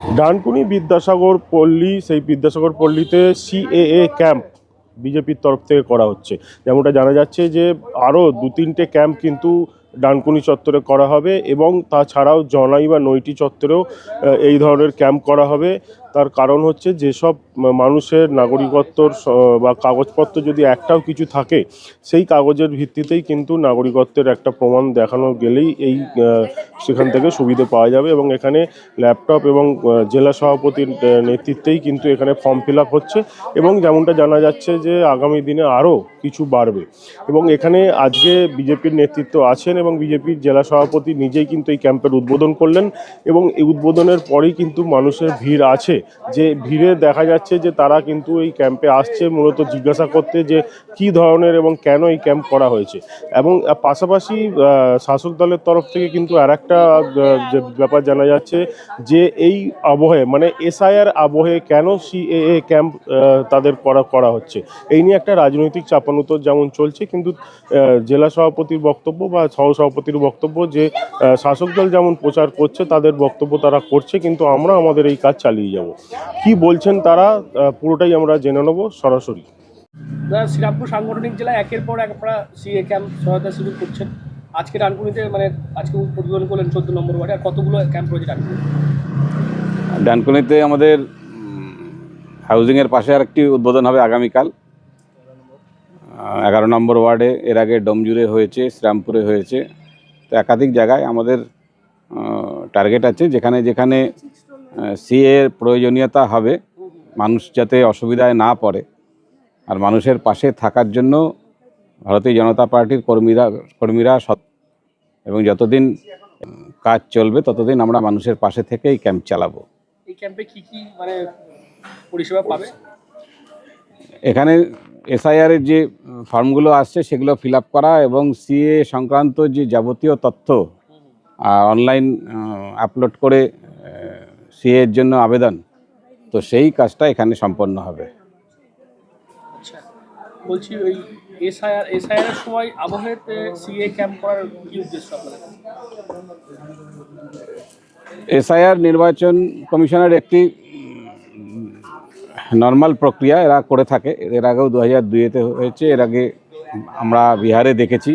ডানকুনি বিদ্যাসাগর পল্লী, সেই Vidyasagar পল্লীতে CAA camp বিজেপির তরফ থেকে করা হচ্ছে। যেমনটা জানা যাচ্ছে যে, আরও দু তিনটে ক্যাম্প কিন্তু ডানকুনি চত্বরে করা হবে এবং তাছাড়াও জনাই বা নৈটি চত্বরেও এই ধরনের ক্যাম্প করা হবে। তার কারণ হচ্ছে যেসব মানুষের নাগরিকত্বর বা কাগজপত্র যদি একটাও কিছু থাকে, সেই কাগজের ভিত্তিতেই কিন্তু নাগরিকত্বের একটা প্রমাণ দেখানো গেলেই এই সেখান থেকে সুবিধে পাওয়া যাবে এবং এখানে ল্যাপটপ এবং জেলা সভাপতির নেতৃত্বেই কিন্তু এখানে ফর্ম ফিল হচ্ছে এবং যেমনটা জানা যাচ্ছে যে আগামী দিনে আরও কিছু বাড়বে এবং এখানে আজকে বিজেপির নেতৃত্ব আছেন এবং বিজেপির জেলা সভাপতি নিজেই কিন্তু এই ক্যাম্পের উদ্বোধন করলেন এবং এই উদ্বোধনের পরেই কিন্তু মানুষের ভিড় আছে। যে ভিড়ে দেখা যাচ্ছে যে তারা কিন্তু এই ক্যাম্পে আসছে, মূলত জিজ্ঞাসা করতে যে কি ধরনের এবং কেন এই ক্যাম্প করা হয়েছে। এবং পাশাপাশি শাসক দলের তরফ থেকে কিন্তু আর একটা ব্যাপার জানা যাচ্ছে যে এই আবহে মানে এসআইআর আবহে কেন সিএএ ক্যাম্প তাদের করা করা হচ্ছে। এই নিয়ে একটা রাজনৈতিক চাপানুতর যেমন চলছে, কিন্তু জেলা সভাপতির বক্তব্য বা সহসভাপতির বক্তব্য যে শাসক দল যেমন প্রচার করছে, তাদের বক্তব্য তারা করছে, কিন্তু আমরা আমাদের এই কাজ চালিয়ে যাব। কি বলছেন তারা পুরোটাই আমরা জেনে নেব সরাসরি। শ্রীরামপুর সাংগঠনিক জেলায় একের পর এক আপনারা সিএ ক্যাম্প সহায়তা শিবির করছেন। আজকে ডানকুনিতে মানে আজকে উদ্বোধন করলেন চোদ্দ নম্বর ওয়ার্ডে আর কতগুলো ক্যাম্প রয়েছে ডানকুনি ডানকুনিতে আমাদের হাউজিংয়ের পাশে আর একটি উদ্বোধন হবে আগামীকাল। এগারো নম্বর ওয়ার্ডে এর আগে ডোমজুরে হয়েছে শ্রীরামপুরে হয়েছে। তো একাধিক জায়গায় আমাদের টার্গেট আছে যেখানে যেখানে সিএ এর প্রয়োজনীয়তা হবে। মানুষ যাতে অসুবিধায় না পড়ে। আর মানুষের পাশে থাকার জন্য ভারতীয় জনতা পার্টির কর্মীরা কর্মীরা সৎ এবং যতদিন কাজ চলবে ততদিন আমরা মানুষের পাশে থেকে এই ক্যাম্প চালাবো। এই ক্যাম্পে কি কি মানে পরিষেবা পাবে? এখানে এসআইআর এর যে ফর্মগুলো আসছে সেগুলো ফিল আপ করা এবং সিএ সংক্রান্ত যে যাবতীয় তথ্য অনলাইন আপলোড করে সিএ এর জন্য আবেদন। তো সেই কাজটা এখানে সম্পন্ন হবে। আচ্ছা বলছি ওই এসআইআর এসআইআর সময় আবহাওয়াতে সিএ ক্যাম্প করার কি উদ্দেশ্য এসআইআর নির্বাচন কমিশনের একটি নর্মাল প্রক্রিয়া এরা করে থাকে। এর আগেও দু হাজার দুইতে হয়েছে এর আগে আমরা বিহারে দেখেছি।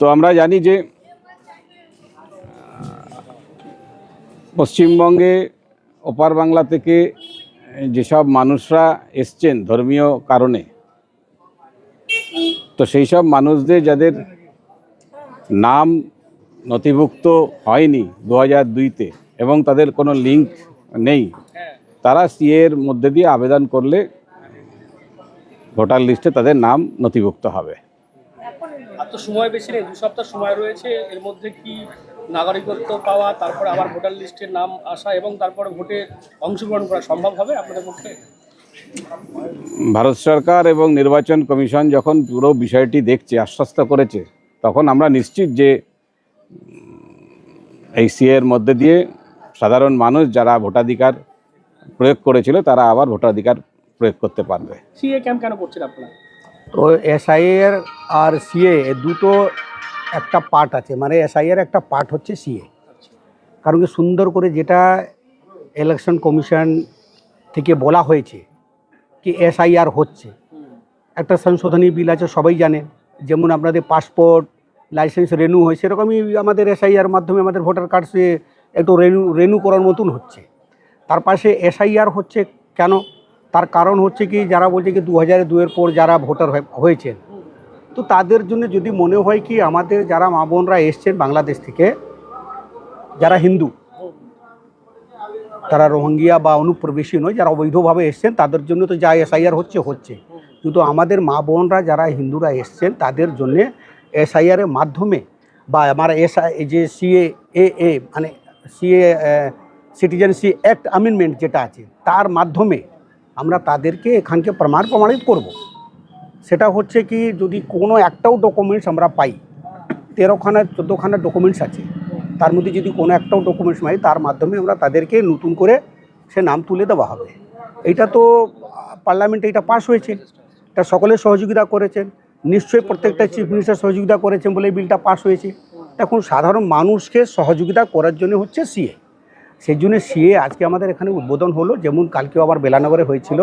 তো আমরা জানি যে পশ্চিমবঙ্গে ওপার বাংলা থেকে যেসব মানুষরা এসছেন ধর্মীয় কারণে, তো সেই সব মানুষদের যাদের নাম নথিভুক্ত হয়নি দু হাজার দুইতে এবং তাদের কোনো লিঙ্ক নেই, তারা সিএ এর মধ্যে দিয়ে আবেদন করলে ভোটার লিস্টে তাদের নাম নথিভুক্ত হবে। সময় বেশি নেই, দু সপ্তাহ সময় রয়েছে, এর মধ্যে কি নাগরিকত্ব পাওয়া তারপরে আবার ভোটার লিস্টের নাম আসা এবং তারপরে ভোটে অংশগ্রহণ করা সম্ভব হবে আপনাদের পক্ষে? ভারত সরকার এবং নির্বাচন কমিশন যখন পুরো বিষয়টি দেখছে আশ্বস্ত করেছে তখন আমরা নিশ্চিত যে এই সিএর মধ্যে দিয়ে সাধারণ মানুষ যারা ভোটাধিকার প্রয়োগ করেছিল তারা আবার ভোটাধিকার প্রয়োগ করতে পারবে। সিএ ক্যাম্প কেন করছেন আপনারা? তো এসআইএর আর সিএ দুটো একটা পার্ট আছে মানে এসআইএর একটা পার্ট হচ্ছে সিএ কারণ কি সুন্দর করে যেটা ইলেকশন কমিশন থেকে বলা হয়েছে কি এসআইআর হচ্ছে, একটা সংশোধনী বিল আছে, সবাই জানে। যেমন আপনাদের পাসপোর্ট লাইসেন্স রেনু হয়, সেরকমই আমাদের এসআইআর মাধ্যমে আমাদের ভোটার কার্ড সে একটু রেনু রেনু করার মতন হচ্ছে। তার পাশে এসআইআর হচ্ছে কেন? তার কারণ হচ্ছে কি, যারা বলছে কি দু হাজার দুয়ের পর যারা ভোটার হয়েছেন তো তাদের জন্য যদি মনে হয় কি আমাদের যারা মা বোনরা এসছেন বাংলাদেশ থেকে, যারা হিন্দু, তারা রোহিঙ্গিয়া বা অনুপ্রবেশী নয়, যারা অবৈধভাবে এসছেন, তাদের জন্য তো যা এসআইআর হচ্ছে হচ্ছে কিন্তু আমাদের মা বোনরা যারা হিন্দুরা এসছেন, তাদের জন্যে এসআইআরের মাধ্যমে বা আমার এসআই যে সিএ এ এ মানে সিএ সিটিজেনশিপ অ্যাক্ট অ্যামেন্ডমেন্ট যেটা আছে, তার মাধ্যমে আমরা তাদেরকে এখানকে প্রমাণ প্রমাণিত করব। সেটা হচ্ছে কি, যদি কোনো একটাও ডকুমেন্টস আমরা পাই, তেরোখানা, চোদ্দোখানা ডকুমেন্টস আছে, তার মধ্যে যদি কোনো একটাও ডকুমেন্টস পাই, তার মাধ্যমে আমরা তাদেরকে নতুন করে সে নাম তুলে দেওয়া হবে। এটা তো পার্লামেন্টে এটা পাশ হয়েছে, এটা সকলের সহযোগিতা করেছেন, নিশ্চয়ই প্রত্যেকটা চিফ মিনিস্টার সহযোগিতা করেছেন বলে এই বিলটা পাশ হয়েছে। এখন সাধারণ মানুষকে সহযোগিতা করার জন্য হচ্ছে সিএ সেই জন্য সিএ আজকে আমাদের এখানে উদ্বোধন হলো, যেমন কালকেও আবার বেলানগরে হয়েছিল।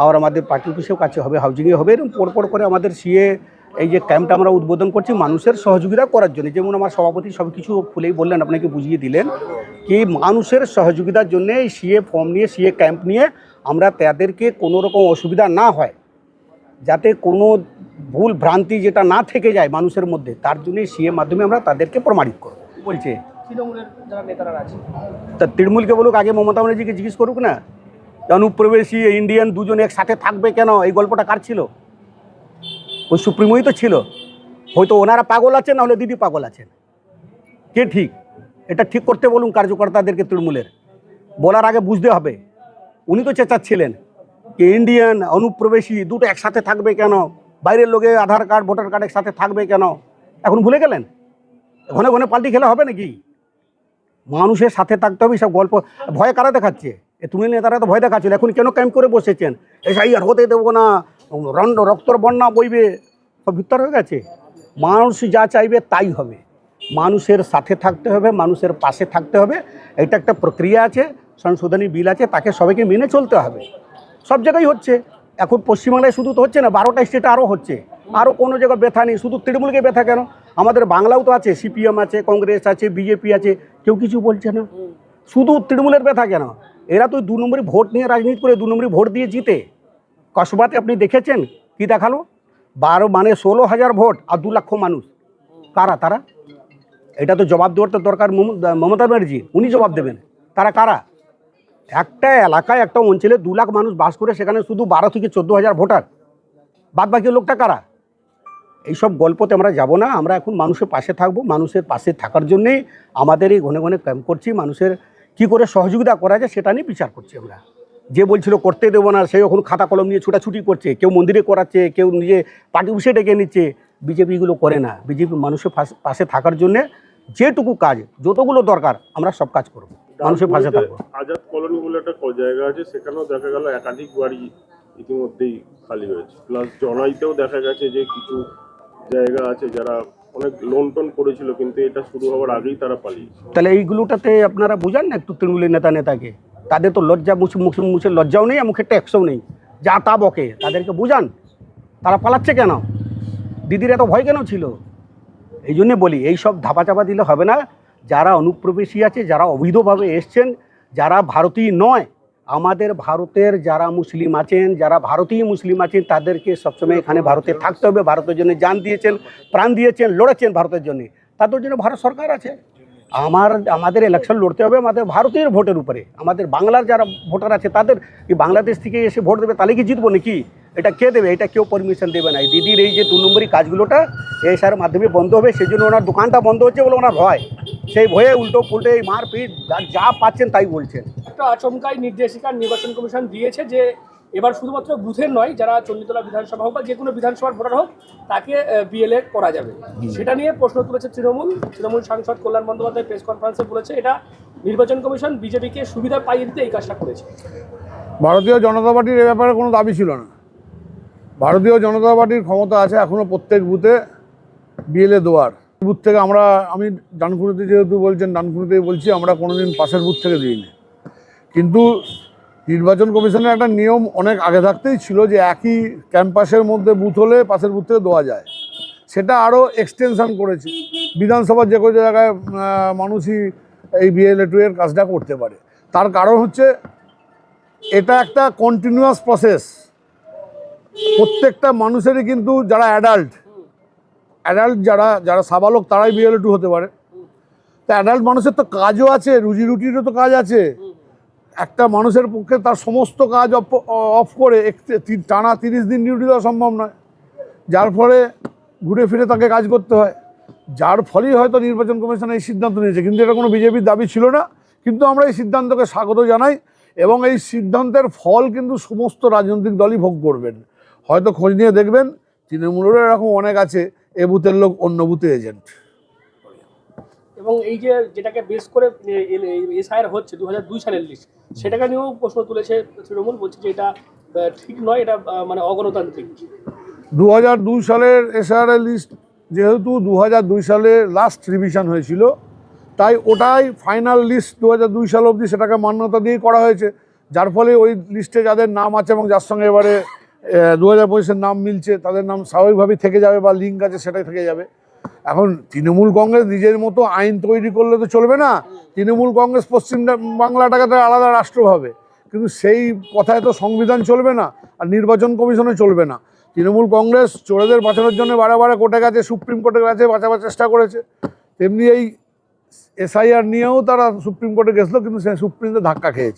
আবার আমাদের পার্টি অফিসেও কাছে হবে হাউজিংয়ে হবে এরকম পরপর করে আমাদের সিএ এই যে ক্যাম্পটা আমরা উদ্বোধন করছি মানুষের সহযোগিতা করার জন্য। যেমন আমার সভাপতি সব কিছু খুলেই বললেন আপনাকে বুঝিয়ে দিলেন কি মানুষের সহযোগিতার জন্য এই সিএ ফর্ম নিয়ে সিএ ক্যাম্প নিয়ে আমরা তাদেরকে কোনো রকম অসুবিধা না হয়। যাতে কোনো ভুল ভ্রান্তি যেটা না থেকে যায় মানুষের মধ্যে তার জন্য সিএ মাধ্যমে আমরা তাদেরকে প্রমাণিত করব। বলছে। তৃণমূলের যারা নেতারা আছে তা তৃণমূলকে বলুক আগে মমতা ব্যানার্জিকে জিজ্ঞেস করুক না। অনুপ্রবেশী ইন্ডিয়ান দুজন একসাথে থাকবে কেন? এই গল্পটা কার ছিল? ওই সুপ্রিমোই তো ছিল। হয়তো ওনারা পাগল আছেন, নাহলে দিদি পাগল আছেন। কে ঠিক? এটা ঠিক করতে বলুন কার্যকর্তাদেরকে তৃণমূলের। বলার আগে বুঝতে হবে। উনি তো চেঁচাচ্ছিলেন যে ইন্ডিয়ান অনুপ্রবেশী দুটো একসাথে থাকবে কেন? বাইরের লোকে আধার কার্ড, ভোটার কার্ড একসাথে থাকবে কেন? এখন ভুলে গেলেন? ঘনে ঘনে পাল্টি খেলা হবে নাকি? মানুষের সাথে থাকতে হবে, সব গল্প। ভয় কারা দেখাচ্ছে? তুমি নেতারা তো ভয় দেখাচ্ছিল, এখন কেন ক্যাম্প করে বসেছেন? এসাই আর হতে দেবো না রন্ড, রক্তর বন্যা বইবে, সব ভিতর হয়ে গেছে? মানুষ যা চাইবে তাই হবে। মানুষের সাথে থাকতে হবে, মানুষের পাশে থাকতে হবে, এটা একটা প্রক্রিয়া আছে, সংশোধনী বিল আছে, তাকে সবাইকে মেনে চলতে হবে। সব জায়গায় হচ্ছে। এখন পশ্চিমবাংলায় শুধু তো হচ্ছে না, বারোটা স্টেটে আরও হচ্ছে। আরও কোনো জায়গায় ব্যথা নেই, শুধু তৃণমূলকে ব্যথা কেন? আমাদের বাংলাও তো আছে, সিপিএম আছে, কংগ্রেস আছে, বিজেপি আছে, কেউ কিছু বলছে না। শুধু তৃণমূলের ব্যথা কেন? এরা তো দু নম্বরই ভোট নিয়ে রাজনীতি করে দু নম্বরই ভোট দিয়ে জিতে। কসবাতে আপনি দেখেছেন কি দেখাল? বারো মানে ষোলো হাজার ভোট আর দু লক্ষ মানুষ। কারা? তারা? এটা তো জবাব দেওয়ার তো দরকার মমতা ব্যানার্জি। উনি জবাব দেবেন। তারা কারা? একটা এলাকায় একটা অঞ্চলে দু লাখ মানুষ বাস করে, সেখানে শুধু বারো থেকে চোদ্দ হাজার ভোটার। বাদ বাকি লোকটা কারা? এইসব গল্পতে আমরা যাব না। আমরা এখন মানুষের পাশে থাকব। মানুষের পাশে থাকার জন্যেই আমাদের এই ঘনে ঘনে ক্যাম্প করছি। মানুষের কি করে সহযোগিতা করা যায় সেটা নিয়ে বিচার করছি আমরা। যে বলছিল করতে দেবো না সেই এখন খাতা কলম নিয়ে ছুটাছুটি করছে। কেউ মন্দিরে করাচ্ছে কেউ নিজে পার্টি অফিসে ডেকে নিচ্ছে। বিজেপিগুলো করে না। বিজেপি মানুষের পাশে- থাকার জন্যে যেটুকু কাজ যতগুলো দরকার আমরা সব কাজ করব। মানুষের পাশে থাকব। আজাদ কলোনি বলে একটা ক- জায়গা আছে সেখানেও দেখা গেল একাধিক বাড়ি ইতিমধ্যেই খালি হয়েছে। প্লাস জনাইতেও দেখা গেছে যে কিছু জায়গা আছে যারা অনেক লোন টোন করেছিল, কিন্তু এটা শুরু হওয়ার আগেই তারা পালিয়েছে। তাহলে এইগুলোটাতে আপনারা বুঝান না একটু তৃণমূলের নেতা নেতাকে তাদের তো লজ্জা মুছে মুখে মুখে লজ্জাও নেই আর মুখে ট্যাক্সও নেই। যা তা বকে, তাদেরকে বুঝান। তারা পালাচ্ছে কেন? দিদির এত ভয় কেন ছিল? এই জন্যে বলি, এই সব ধাপা চাপা দিলে হবে না। যারা অনুপ্রবেশী আছে, যারা অবৈধভাবে এসছেন, যারা ভারতীয় নয় আমাদের ভারতের যারা মুসলিম আছেন, যারা ভারতীয় মুসলিম আছেন, তাদেরকে সবসময় এখানে ভারতে থাকতে হবে। ভারতের জন্য যান দিয়েছেন, প্রাণ দিয়েছেন, লড়েছেন ভারতের জন্য। তাদের জন্য ভারত সরকার আছে। আমার, আমাদের ইলেকশন লড়তে হবে আমাদের ভারতীয় ভোটের উপরে। আমাদের বাংলার যারা ভোটার আছে, তাদের কি বাংলাদেশ থেকে এসে ভোট দেবে, তাহলে কি জিতবো নাকি? এটা কে দেবে? এটা কেউ পারমিশন দেবে না। এই দিদির এই যে দু নম্বরই কাজগুলোটা এসআর মাধ্যমে বন্ধ হবে সেই জন্য ওনার দোকানটা বন্ধ হচ্ছে বলে ওনার ভয়। সেই ভয়ে উল্টো পুল্টে এই মারপিট যা পাচ্ছেন তাই বলছেন। একটা আচমকাই নির্দেশিকা নির্বাচন কমিশন দিয়েছে যে এবার শুধুমাত্র বুথের নয় যারা চণ্ডীতলা বিধানসভা হোক বা যে কোনো বিধানসভার ভোটার হোক তাকে বিএলএ করা যাবে। সেটা নিয়ে প্রশ্ন তুলেছে তৃণমূল। তৃণমূল সাংসদ কল্যাণ বন্দ্যোপাধ্যায় প্রেস কনফারেন্সে বলেছে এটা নির্বাচন কমিশন বিজেপিকে সুবিধা পাইয়ে দিতে এই কাজটা করেছে। ভারতীয় জনতা পার্টির এ ব্যাপারে কোনো দাবি ছিল না। ভারতীয় জনতা পার্টির ক্ষমতা আছে এখনও প্রত্যেক বুথে বিএলএ দেওয়ার। বুথ থেকে আমরা আমি ডানকুনিতে যেহেতু বলছেন ডানকুনিতেই বলছি আমরা কোনোদিন পাশের বুথ থেকে দিইনি। কিন্তু নির্বাচন কমিশনের একটা নিয়ম অনেক আগে থাকতেই ছিল যে একই ক্যাম্পাসের মধ্যে বুথ হলে পাশের বুথ থেকে দেওয়া যায়। সেটা আরও এক্সটেনশন করেছে। বিধানসভার যে কোনো জায়গায় মানুষই এই বিএলএ টু এর কাজটা করতে পারে। তার কারণ হচ্ছে এটা একটা কন্টিনিউয়াস প্রসেস প্রত্যেকটা মানুষেরই কিন্তু যারা অ্যাডাল্ট অ্যাডাল্ট যারা যারা সাবালক, তারাই বিএল টু হতে পারে। তা অ্যাডাল্ট মানুষের তো কাজও আছে রুজি রুটিরও তো কাজ আছে। একটা মানুষের পক্ষে তার সমস্ত কাজ অফ করে টানা তিরিশ দিন ডিউটি দেওয়া সম্ভব নয়। যার ফলে ঘুরে ফিরে তাকে কাজ করতে হয়। যার ফলেই হয়তো নির্বাচন কমিশন এই সিদ্ধান্ত নিয়েছে। কিন্তু এটা কোনো বিজেপির দাবি ছিল না। কিন্তু আমরা এই সিদ্ধান্তকে স্বাগত জানাই এবং এই সিদ্ধান্তের ফল কিন্তু সমস্ত রাজনৈতিক দলই ভোগ করবেন। হয়তো খোঁজ নিয়ে দেখবেন, তৃণমূলেরও এরকম অনেক আছে, এ বুথের লোক অন্য বুথে এজেন্ট। এবং এই যে যেটাকে বেস করে এসআইআর হচ্ছে দু হাজার দুই সালের লিস্ট সেটাকে নিয়েও প্রশ্ন তুলেছে তৃণমূল, বলছে যে এটা ঠিক নয়, এটা মানে অগণতান্ত্রিক। দু হাজার দুই সালের এসআরএ লিস্ট যেহেতু দু হাজার দুই সালে লাস্ট রিভিশন হয়েছিল, তাই ওটাই ফাইনাল লিস্ট দু হাজার দুই সাল অবধি সেটাকে মান্যতা দিয়ে করা হয়েছে। যার ফলে ওই লিস্টে যাদের নাম আছে এবং যার সঙ্গে এবারে দু হাজার নাম মিলছে, তাদের নাম স্বাভাবিকভাবেই থেকে যাবে বা লিঙ্ক আছে সেটাই থেকে যাবে। এখন তৃণমূল কংগ্রেস নিজের মতো আইন তৈরি করলে তো চলবে না। তৃণমূল কংগ্রেস পশ্চিম বাংলাটাকে তো আলাদা রাষ্ট্র ভাবে কিন্তু সেই কথায় তো সংবিধান চলবে না আর নির্বাচন কমিশনে চলবে না। তৃণমূল কংগ্রেস চোরেদের বাঁচানোর জন্য বারে কোর্টে গেছে, সুপ্রিম কোর্টে গেছে, বাঁচাবার চেষ্টা করেছে। তেমনি এই এসআইআর নিয়েও তারা সুপ্রিম কোর্টে গেছিল, কিন্তু সে সুপ্রিমতে ধাক্কা খেয়েছে।